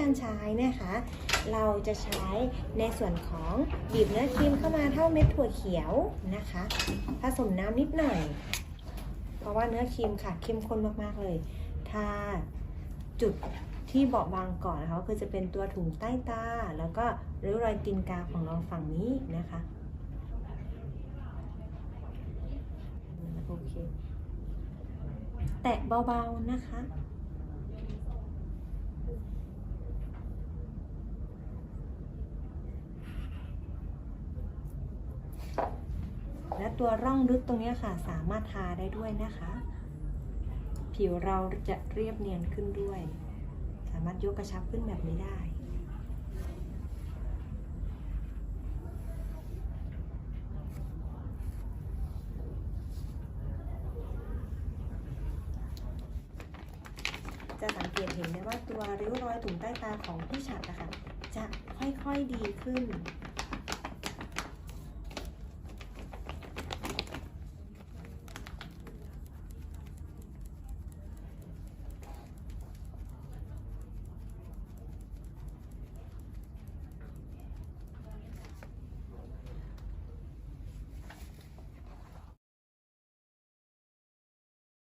การใช้นะคะ เราจะใช้ในส่วนของบีบเนื้อครีมเข้ามาเท่าเม็ดถั่วเขียวนะคะ ผสมน้ำนิดหน่อย เพราะว่าเนื้อครีมค่ะเข้มข้นมากๆเลยถ้าจุดที่เบาบางก่อนนะคะก็คือจะเป็นตัวถุงใต้ตา แล้วก็ริ้วรอยตีนกาของน้องฝั่งนี้นะคะโอเคแตะเบาๆนะคะ และตัวร่องลึกตรงนี้ค่ะ สามารถทาได้ด้วยนะคะ ผิวเราจะเรียบเนียนขึ้นด้วย สามารถยกกระชับขึ้นแบบนี้ได้จะสังเกตเห็นได้ว่าตัวริ้วรอยถุงใต้ตาของพี่ฉัดนะคะจะค่อยๆดีขึ้น